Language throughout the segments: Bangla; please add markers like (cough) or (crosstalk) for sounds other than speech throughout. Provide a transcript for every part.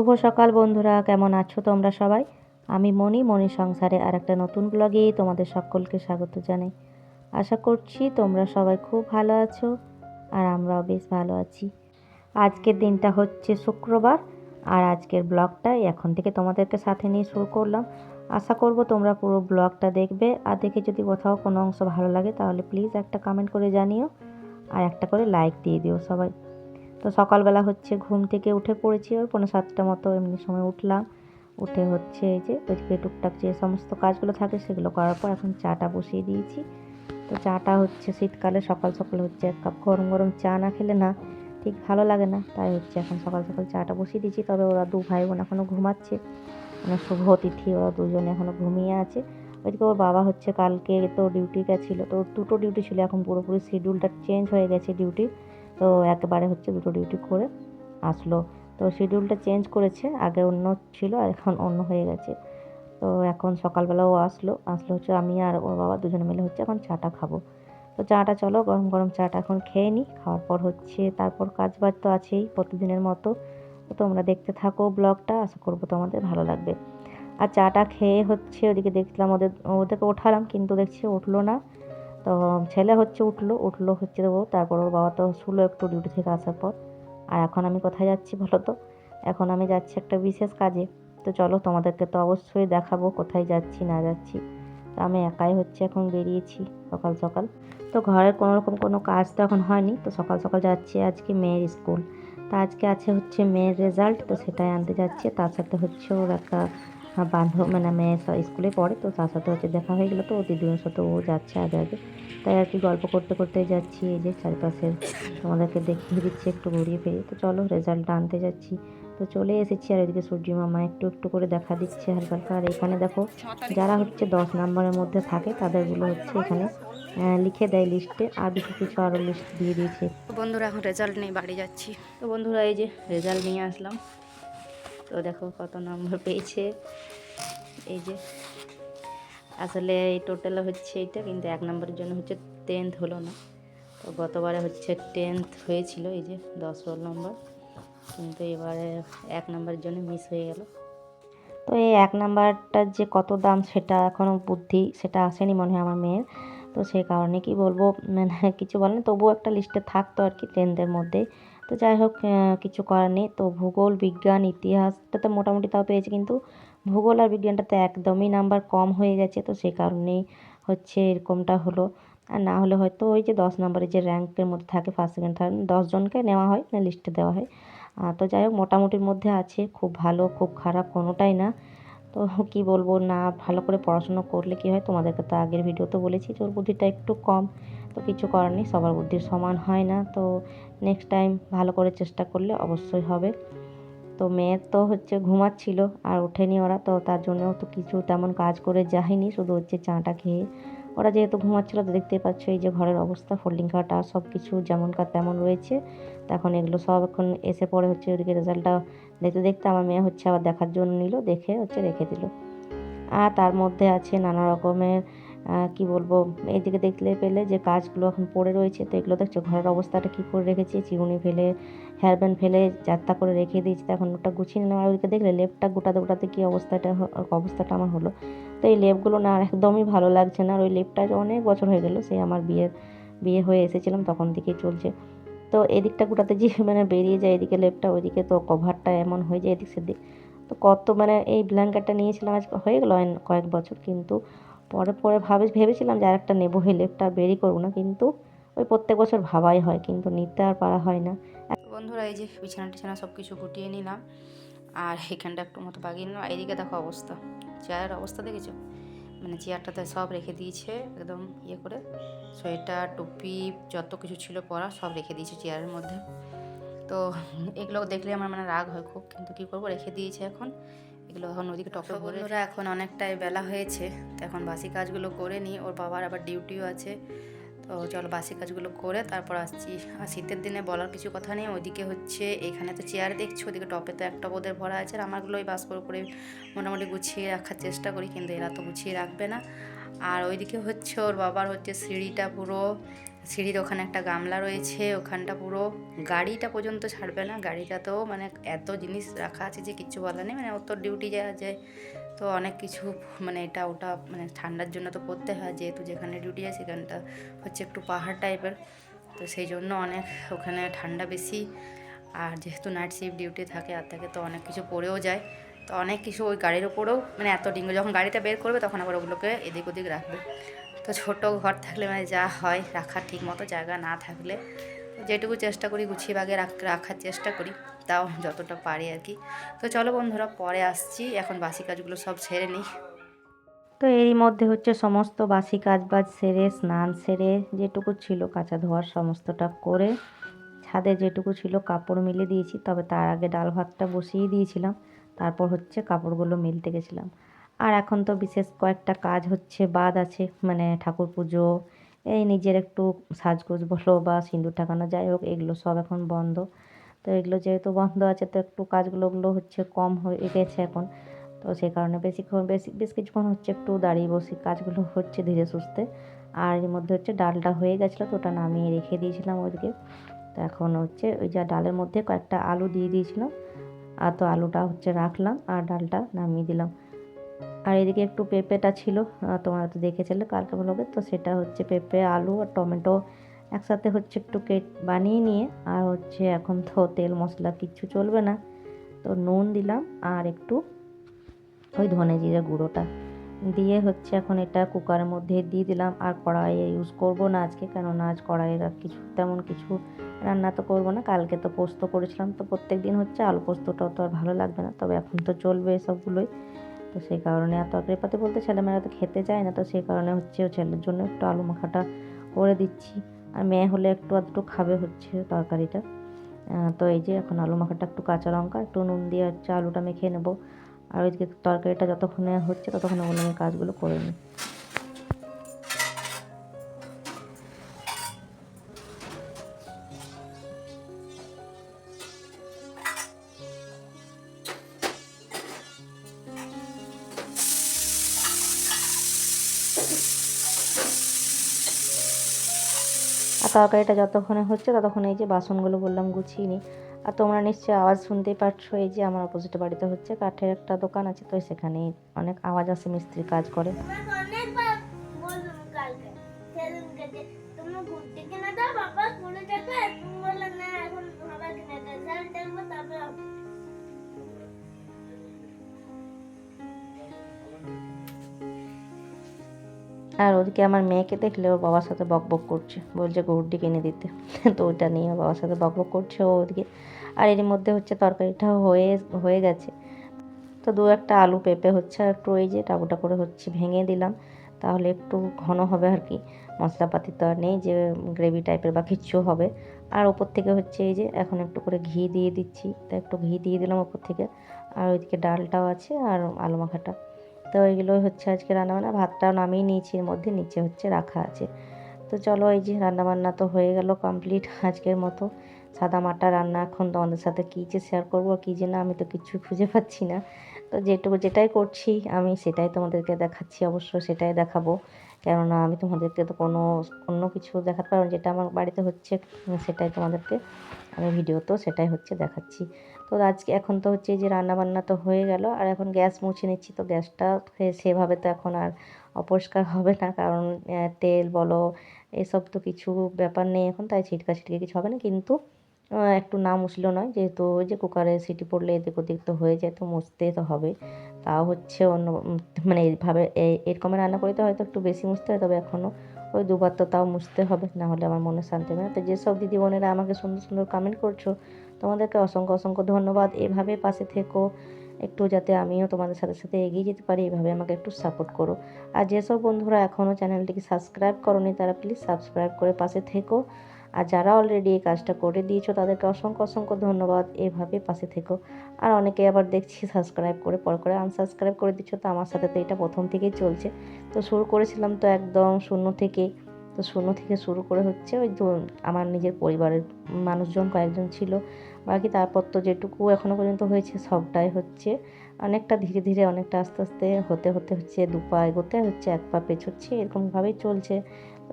শুভ সকাল বন্ধুরা, কেমন আছো তোমরা সবাই? আমি মণি মণি সংসারে আর একটা নতুন ব্লগে তোমাদের সকলকে স্বাগত জানাই। আশা করছি তোমরা সবাই খুব ভালো আছো আর আমরাও বেশ ভালো আছি। আজকের দিনটা হচ্ছে শুক্রবার আর আজকের ব্লগটা এখন থেকে তোমাদেরকে সাথে নিয়ে শুরু করলাম। আশা করব তোমরা পুরো ব্লগটা দেখবে আর দেখে যদি কোথাও কোনো অংশ ভালো লাগে তাহলে প্লিজ একটা কমেন্ট করে জানিও আর একটা করে লাইক দিয়ে দিও সবাই। তো সকালবেলা হচ্ছে ঘুম থেকে উঠে পড়েছি ওই পনেরো সাতটা মতো এমনি সময় উঠলাম। উঠে হচ্ছে এই যে ওইদিকে টুকটাক যে সমস্ত কাজগুলো থাকে সেগুলো করার পর এখন চাটা বসিয়ে দিয়েছি। তো চাটা হচ্ছে শীতকালে সকাল সকাল হচ্ছে এক কাপ গরম গরম চা না খেলে না ঠিক ভালো লাগে না, তাই হচ্ছে এখন সকাল সকাল চাটা বসিয়ে দিয়েছি। তবে ওরা দু ভাই বোন এখনও ঘুমাচ্ছে মানে শুভ অতিথি, ওরা দুজনে এখনও ঘুমিয়ে আছে। ওইদিকে ওর বাবা হচ্ছে কালকে তো ডিউটি গেছিল, তো দুটো ডিউটি ছিল, এখন পুরোপুরি শিডিউলটা চেঞ্জ হয়ে গেছে ডিউটি তো একবারে হচ্ছে দুটো ডিউটি করে আসলো। তো শিডিউলটা চেঞ্জ করেছে, আগে অন্য ছিল আর এখন অন্য হয়ে গেছে। তো এখন সকালবেলাও আসলো আসলো হচ্ছে আমি আর ওর বাবা দুজনে মিলে হচ্ছে এখন চাটা খাব। তো চাটা চলো, গরম গরম চাটা এখন খেয়ে নিই খাওয়ার পর হচ্ছে তারপর কাজ বাজ তো আছেই প্রতিদিনের মতো। তো তোমরা দেখতে থাকো ব্লগটা, আশা করব তোমাদের ভালো লাগবে। আর চাটা খেয়ে হচ্ছে ওদিকে দেখলাম ওদের, ওদেরকে ওঠালাম কিন্তু দেখছি উঠল না। তো ছেলে হচ্ছে উঠল উঠল হচ্ছে দেবো। তারপর ওর বাবা তো শুলো একটু ডিউটি থেকে আসার পর। আর এখন আমি কোথায় যাচ্ছি বলো তো? এখন আমি যাচ্ছি একটা বিশেষ কাজে। তো চলো তোমাদেরকে তো অবশ্যই দেখাবো কোথায় যাচ্ছি, না যাচ্ছি। তো আমি একাই হচ্ছে এখন বেরিয়েছি সকাল সকাল। তো ঘরের কোনো রকম কোনো কাজ তো এখন হয়নি। তো সকাল সকাল যাচ্ছি আজকে মেয়ের স্কুল। তা আজকে আছে হচ্ছে মেয়ের রেজাল্ট তো সেটাই আনতে যাচ্ছি। তার সাথে হচ্ছে ওর একটা বান্ধব মানে মেয়ে স্কুলে পড়ে তো তার সাথে হচ্ছে দেখা হয়ে গেলো তো দিদির সাথে ও যাচ্ছে আগে আগে। তাই আর কি গল্প করতে করতে যাচ্ছি এই যে চারপাশের তোমাদেরকে দেখিয়ে দিচ্ছি একটু ঘুরিয়ে ফিরিয়ে। তো চলো রেজাল্টটা আনতে যাচ্ছি। তো চলে এসেছি আর এদিকে সূর্যি মামা একটু একটু করে দেখা দিচ্ছে হালকা হালকা আর এখানে দেখো যারা হচ্ছে দশ নম্বরের মধ্যে থাকে তাদেরগুলো হচ্ছে এখানে লিখে দেয় লিস্টে আর বিশেষ কিছু আরও লিস্ট দিয়ে দিয়েছে। বন্ধুরা এখন রেজাল্ট নেই বাড়ি যাচ্ছি। তো বন্ধুরা এই যে রেজাল্ট নিয়ে আসলাম। তো দেখো কত নম্বর পেয়েছে। এই যে, আসলে এই টোটাল হচ্ছে এইটা কিন্তু এক নম্বরের জন্য হচ্ছে টেন্থ হলো না। তো গতবারে হচ্ছে টেন্থ হয়েছিল, এই যে দশ রোল নম্বর কিন্তু এবারে এক নম্বরের জন্য মিস হয়ে গেল। তো এই এক নাম্বারটার যে কত দাম সেটা এখনও বুদ্ধি, সেটা আসেনি মনে হয় আমার মেয়ের। তো সেই কারণে কি বলব মানে কিছু বলে না, তবুও একটা লিস্টে থাকতো আর কি টেনদের মধ্যে। তো যাই হোক কিছু করার নেই। তো ভূগোল, বিজ্ঞান ইতিহাসটা তো মোটামুটি তাও পেয়েছে, কিন্তু ভূগোল আর বিজ্ঞানটাতে একদমই নাম্বার কম হয়ে গেছে, তো সেই কারণেই হচ্ছে এরকমটা হলো। আর না হলে হয়তো ওই যে দশ নম্বরে যে র্যাঙ্কের মধ্যে থাকে ফার্স্ট সেকেন্ড থার্ড দশজনকে নেওয়া হয়, না লিস্টে দেওয়া হয়। তো যাই হোক, মোটামুটির মধ্যে আছে, খুব ভালো, খুব খারাপ, কোনোটাই না। তো কি বলব, না ভালো করে পড়াশোনা করলে কি হয়, তোমাদেরকে তো আগের ভিডিওতে বলেছি ওর বুদ্ধিটা একটু কম। তো কিছু করার নেই, সবার বুদ্ধি সমান হয় না। তো নেক্সট টাইম ভালো করে চেষ্টা করলে অবশ্যই হবে। তো মেয়ের তো হচ্ছে ঘুমাচ্ছিল আর ওঠেনি ওরা, তো তার জন্য তো কিছু তেমন কাজ করে যায়নি, শুধু হচ্ছে চাটা খেয়ে। ওরা যেহেতু ঘুমাচ্ছিল, তো দেখতেই পাচ্ছ এই যে ঘরের অবস্থা ফোল্ডিং খাট সব কিছু যেমনকার তেমন রয়েছে। তো এখন এগুলো সব এখন এসে পড়ে হচ্ছে ওদিকে রেজাল্টটা দেখতে দেখতে আমার মেয়ে হচ্ছে আবার দেখার জন্য নিল, দেখে হচ্ছে রেখে দিল। আর তার মধ্যে আছে নানা রকমের কি বলব, এইদিকে দেখলে পেলে যে কাজগুলো এখন পড়ে রয়েছে, তো এগুলো দেখছ ঘরের অবস্থাটা কী করে রেখেছি, চিরুনি ফেলে হেয়ার ব্যান্ড ফেলে, যাত্রা করে রেখে দিয়েছি, তো এখন ওটা গুছিয়ে নিলাম। আর ওইদিকে দেখলে লেপটা গোটাতে গোটাতে কী অবস্থাটা অবস্থাটা আমার হলো। তো এই লেপগুলো না একদমই ভালো লাগছে না, আর ওই লেপটা অনেক বছর হয়ে গেলো, সেই আমার বিয়ের, বিয়ে হয়ে এসেছিলাম, তখন থেকেই চলছে। তো এদিকটা গোটাতে যে মানে বেরিয়ে যায়, এদিকে লেপটা, ওইদিকে তো কভারটা এমন হয়ে যায় এদিক সেদিক। তো কত মানে এই ব্ল্যাঙ্কেটটা নিয়েছিলাম আজ হয়ে গেলো কয়েক বছর কিন্তু। পরে পরে ভাবে, ভেবেছিলাম যে আরেকটা নেব, এই লেপটা বেরি করব না, কিন্তু ওই প্রত্যেক বছর ভাবাই হয়, কিন্তু নিতে আর পারা হয় না। বন্ধুরা, এই যে বিছানা টিছানা সব কিছু গুটিয়ে নিলাম, আর এখানটা একটু মতো বাগিয়ে নিলাম এদিকে দেখো অবস্থা। চেয়ারের অবস্থা দেখেছ? মানে চেয়ারটাতে সব রেখে দিয়েছে, একদম ইয়ে করে। সোয়েটার, টুপি, যত কিছু ছিল পরা সব রেখে দিয়েছে চেয়ারের মধ্যে। তো এগুলো দেখলে আমার মানে রাগ হয় খুব, কিন্তু কী করব, রেখে দিয়েছে এখন। এগুলো এখন ওদিকে টপ বন্ধুরা, এখন অনেকটাই বেলা হয়েছে, তো এখন বাসি কাজগুলো করে নিই, ওর বাবার আবার ডিউটিও আছে। তো চলো বাসি কাজগুলো করে তারপর আসছি। আর শীতের দিনে বলার কিছু কথা নেই, ওইদিকে হচ্ছে এখানে তো চেয়ার দেখছি, ওদিকে টপে তো একটা ওদের ভরা আছে আর আমারগুলো ওই বাস করে করে মোটামুটি গুছিয়ে রাখার চেষ্টা করি কিন্তু এরা তো গুছিয়ে রাখবে না। আর ওইদিকে হচ্ছে ওর বাবার হচ্ছে সিঁড়িটা পুরো সিঁড়ির ওখানে একটা গামলা রয়েছে, ওখানটা পুরো গাড়িটা পর্যন্ত ছাড়বে না। গাড়িটা তো মানে এত জিনিস রাখা আছে যে কিচ্ছু বলার নেই মানে ওর ডিউটি যাওয়া যায় তো অনেক কিছু (laughs) মানে এটা ওটা মানে ঠান্ডার জন্য তো করতে হয়, যেহেতু যেখানে ডিউটি যায় সেখানটা হচ্ছে একটু পাহাড় টাইপের তো সেই জন্য অনেক ওখানে ঠান্ডা বেশি। আর যেহেতু নাইট শিফট ডিউটি থাকে, আর থাকে তো অনেক কিছু পড়েও যায়। তো অনেক কিছু ওই গাড়ির ওপরেও মানে এত ডিঙ্গো, যখন গাড়িটা বের করবে তখন আবার ওগুলোকে এদিক ওদিক রাখবে। তো ছোট ঘর থাকলে মানে যা হয় রাখার ঠিক মতো, জায়গা না থাকলে। যেটুকু চেষ্টা করি গুছিয়ে বাগে রাখ- রাখার চেষ্টা করি, তাও যতটা পারি আর কি। তো চলো বন্ধুরা, পরে আসছি। এখন বাসি কাজগুলো সব ছেড়ে নিই। তো এরই মধ্যে হচ্ছে সমস্ত বাসি কাজ বাজ সেরে, স্নান সেরে, যেটুকু ছিল কাঁচা ধোয়ার সমস্তটা করে, ছাদে যেটুকু ছিল কাপড় মিলে দিয়েছি, তবে তার আগে ডাল ভাতটা বসিয়ে দিয়েছিলাম। তারপর হচ্ছে কাপড়গুলো মিলতে গেছিলাম। আর এখন তো বিশেষ কয়েকটা কাজ হচ্ছে, বাদ আছে মানে ঠাকুর পুজো, এই নিজের একটু সাজগোজ বলো বা সিঁদুর ঠাকানো যাই হোক, এগুলো সব এখন বন্ধ। তো এগুলো যেহেতু বন্ধ আছে, তো একটু কাজগুলো ওগুলো হচ্ছে কম হয়ে গেছে এখন। তো সেই কারণে বেশিক্ষণ বেশি, বেশ কিছুক্ষণ হচ্ছে একটু দাঁড়িয়ে বসি কাজগুলো হচ্ছে ধীরে সুস্থে। আর এর মধ্যে হচ্ছে ডালটা হয়ে গেছিল, তো ওটা নামিয়ে রেখে দিয়েছিলাম ওইদিকে। তো এখন হচ্ছে ওই যা ডালের মধ্যে কয়েকটা আলু দিয়ে দিয়েছিলাম। আর তো আলুটা হচ্ছে রাখলাম আর ডালটা নামিয়ে দিলাম। আর এদিকে একটু পেঁপেটা ছিল তোমরা তো দেখেছিলে কালকে ব্লগে তো সেটা হচ্ছে পেঁপে, আলু আর টমেটো একসাথে হচ্ছে একটু কেট বানিয়ে নিয়ে, আর হচ্ছে এখন তো তেল মশলা কিচ্ছু চলবে না। তো নুন দিলাম আর একটু ওই ধনে জিরে গুঁড়োটা। দিয়ে হচ্ছে এখন এটা কুকারের মধ্যে দিয়ে দিলাম, আর কড়াইয়ে ইউজ করব না আজকে, কেননা আজ কড়াইয়ের আর কিছু, তেমন কিছু রান্না তো করব না। কালকে তো পোস্ত করেছিলাম, তো প্রত্যেক দিন হচ্ছে আলু পোস্তটাও তো আর ভালো লাগবে না, তবে এখন তো চলবে এসবগুলোই তো সেই কারণে আর তরকারি পাতি বলতে ছেলেমেয়েরা তো খেতে চায় না, তো সেই কারণে হচ্ছে ছেলের জন্য একটু আলু মাখাটা করে দিচ্ছি। আর মেয়ে হলে একটু আধটু খাবে হচ্ছে তরকারিটা। তো এই যে এখন আলু মাখাটা একটু কাঁচা লঙ্কা, একটু নুন দিয়ে হচ্ছে আলুটা মেখে নেব। আর ওইদিকে তরকারিটা যতক্ষণে হচ্ছে ততক্ষণে ওগুলো আমি কাজগুলো করে নিই। তরকারিটা যতক্ষণে হচ্ছে ততক্ষণে এই যে বাসনগুলো বললাম গুছিয়ে নিই। আর তোমরা নিশ্চয়ই আওয়াজ শুনতেই পারছ, এই যে আমার অপোজিট বাড়িতে হচ্ছে কাঠের একটা দোকান আছে, তো সেখানে অনেক আওয়াজ আসে, মিস্ত্রি কাজ করে। আর ওদিকে আমার মেয়েকে দেখলে ওর বাবার সাথে বক বক করছে। বলছে গরুটি কিনে দিতে। (laughs) তো ওটা নিয়ে ওর বাবার সাথে বক বক করছে ও ওদিকে। আর এর মধ্যে হচ্ছে তরকারিটা হয়ে হয়ে গেছে। তো দু একটা আলু পেঁপে হচ্ছে আর একটু ওই যে টাকুটা করে হচ্ছে ভেঙে দিলাম। তাহলে একটু ঘন হবে আর কি। মশলাপাতি তো আর নেই যে গ্রেভি টাইপের বা কিচ্ছু হবে। আর ওপর থেকে হচ্ছে এই যে এখন একটু করে ঘি দিয়ে দিচ্ছি। তো একটু ঘি দিয়ে দিলাম ওপর থেকে। আর ওইদিকে ডালটাও আছে আর আলু মাখাটা। তো এইগুলোই হচ্ছে আজকে রান্নাবান্না। ভাতটাও নামিয়ে নিয়েছি, এর মধ্যে নিচে হচ্ছে রাখা আছে। তো চলো এই যে রান্নাবান্না তো হয়ে গেল কমপ্লিট (laughs) আজকের মতো। সাদা মাটা রান্না, এখন তোমাদের সাথে কী যে শেয়ার করব, কী যে না, আমি তো কিছু খুঁজে পাচ্ছি না। তো যেটুকু যেটাই করছি, আমি সেটাই তোমাদেরকে দেখাচ্ছি, অবশ্য সেটাই দেখাবো। কেননা আমি তোমাদেরকে তো কোনো, অন্য কিছু দেখাতে পারব যেটা আমার বাড়িতে হচ্ছে সেটাই তোমাদেরকে আমি ভিডিওতেও সেটাই হচ্ছে দেখাচ্ছি। তো আজকে এখন তো হচ্ছে যে রান্না বান্না তো হয়ে গেল, আর এখন গ্যাস মুছে নিচ্ছি, তো গ্যাসটা সেভাবে তো এখন আর অপরিষ্কার হবে না, কারণ তেল বলো, এসব তো কিছু ব্যাপার নেই এখন, তাই ছিটকা ছিটকে কিছু হবে না, কিন্তু একটু না মুছলেও নয় যেহেতু ওই যে কুকারে সিটি পড়লে এদিক ওদিক তো হয়ে যায়, তো মুছতে তো হবে। তাও হচ্ছে অন্য মানে এইভাবে এই এরকমের রান্না করি তো হয়তো একটু বেশি মুছতে হয়, তবে এখনও ওই দুবার তো তাও মুছতে হবে, না হলে আমার মনে শান্তি হবে না। তো যেসব দিদি বোনেরা আমাকে সুন্দর সুন্দর কমেন্ট করছ, তোমাদেরকে অসংখ্য অসংখ্য ধন্যবাদ। এভাবে পাশে থেকো, একটু যাতে আমিও তোমাদের সাথে সাথে এগিয়ে যেতে পারি, এভাবে আমাকে একটু সাপোর্ট করো। আর যেসব বন্ধুরা এখনও চ্যানেলটিকে সাবস্ক্রাইব করনি, তারা প্লিজ সাবস্ক্রাইব করে পাশে থেকো। আর যারা অলরেডি এই কাজটা করে দিয়েছ, তাদেরকে অসংখ্য অসংখ্য ধন্যবাদ। এভাবে পাশে থেকো। আর অনেকে আবার দেখছি সাবস্ক্রাইব করে, পর করে আনসাবস্ক্রাইব করে দিচ্ছ। তো আমার সাথে তো এটা প্রথম থেকেই চলছে। তো শুরু করেছিলাম তো একদম শূন্য থেকে। তো শূন্য থেকে শুরু করে হচ্ছে ওই আমার নিজের পরিবারের মানুষজন কয়েকজন ছিল। বাকি তারপর তো যেটুকু এখনও পর্যন্ত হয়েছে সবটাই হচ্ছে। অনেকটা ধীরে ধীরে, অনেকটা আস্তে আস্তে হতে হতে হচ্ছে দু পা এগোতে হচ্ছে, এক পা পেছোচ্ছে, এরকমভাবেই চলছে।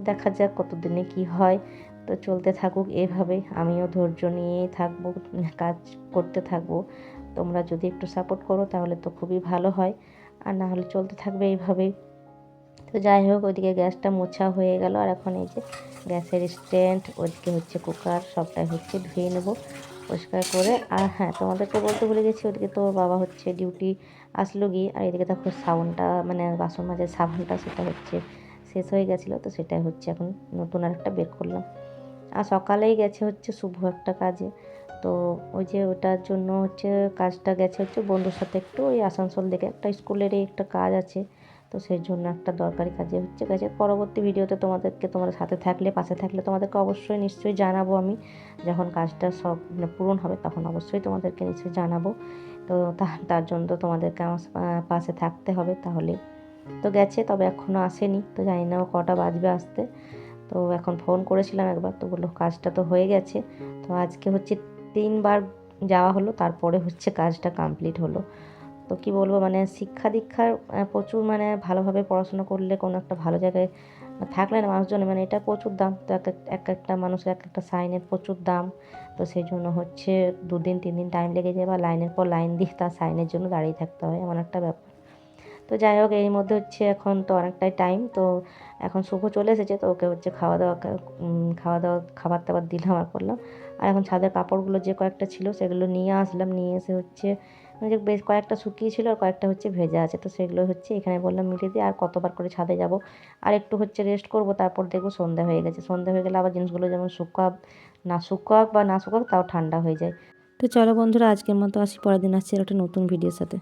দেখা যাক কতদিনে কি হয়। তো চলতে থাকুক এভাবে, আমিও ধৈর্য নিয়েই থাকব, কাজ করতে থাকব। তোমরা যদি একটু সাপোর্ট করো তাহলে তো খুবই ভালো হয়। আর না হলে চলতে থাকবে এইভাবেই। তো যাই হোক, ওইদিকে গ্যাসটা মোছা হয়ে গেল। আর এখন এই যে গ্যাসের স্ট্যান্ড, ওইদিকে হচ্ছে কুকার, সবটাই হচ্ছে ধুয়ে নেব পরিষ্কার করে। আর হ্যাঁ তোমাদেরকে বলতে ভুলে গেছি ওদিকে তো বাবা হচ্ছে ডিউটি আসলো গিয়ে। আর এদিকে দেখো সাবানটা মানে বাসন মাজার সাবানটা, সেটা হচ্ছে শেষ হয়ে গেছিল, তো সেটাই হচ্ছে এখন নতুন আর একটা বের করলাম। আর সকালেই গেছে হচ্ছে শুভ একটা কাজে। তো ওই যে ওটার জন্য হচ্ছে কাজটা গেছে হচ্ছে বন্ধুর সাথে একটু ওই আসানসোল থেকে একটা স্কুলেরই একটা কাজ আছে। তো সেই জন্য একটা দরকারি কাজে হচ্ছে গেছে। পরবর্তী ভিডিওতে তোমাদেরকে তোমার সাথে থাকলে, পাশে থাকলে তোমাদেরকে অবশ্যই নিশ্চয়ই জানাব আমি। যখন কাজটা সব মানে পূরণ হবে তখন অবশ্যই তোমাদেরকে নিশ্চয়ই জানাব। তা- তার জন্য তো তোমাদেরকে আমার পাশে থাকতে হবে তাহলে তো গেছে, তবে এখনও আসেনি। তো জানি না ও কটা বাজবে আসতে। তো এখন ফোন করেছিলাম একবার, তো বলল কাজটা তো হয়ে গেছে। তো আজকে হচ্ছে তিনবার যাওয়া হলো, তারপরে হচ্ছে কাজটা কমপ্লিট হলো। তো কি বলব মানে শিক্ষা দীক্ষার প্রচুর মানে ভালোভাবে পড়াশোনা করলে কোনো একটা ভালো জায়গায় থাকলে না মানুষজন মানে এটা প্রচুর দাম। তো এক এক- এক একটা মানুষের এক একটা সাইনের প্রচুর দাম। তো সেই জন্য হচ্ছে দুদিন তিন দিন টাইম লেগে যায়, বা লাইনের পর লাইন দিয়ে তার সাইনের জন্য দাঁড়িয়ে থাকতে হয়, এমন একটা ব্যাপার। তো যাই হোক, এর মধ্যে হচ্ছে এখন তো অনেকটাই টাইম তো এখন শুভ চলে এসেছে, তো ওকে হচ্ছে খাওয়া দাওয়া খাওয়া দাওয়া, খাবার দাবার দিলাম আর করলাম। আর এখন ছাদের কাপড়গুলো যে কয়েকটা ছিল সেগুলো নিয়ে আসলাম, নিয়ে এসে হচ্ছে যে বেশ কয়েকটা শুকিয়ে ছিল আর কয়েকটা হচ্ছে ভেজা আছে, তো সেগুলো হচ্ছে এখানে বললাম মিলিয়ে দিয়ে আর কতবার করে ছাদে যাব। আর একটু হচ্ছে রেস্ট করব, তারপর দেখব সন্ধ্যা হয়ে গেছে। সন্ধ্যা হয়ে গেলে আবার জিনিসগুলো যেমন শুকাক, না শুকাক বা না শুকাক তাও ঠান্ডা হয়ে যায়। তো চলো বন্ধুরা, আজকের মতো আসি, পরের দিন আসছি একটা নতুন ভিডিওর সাথে।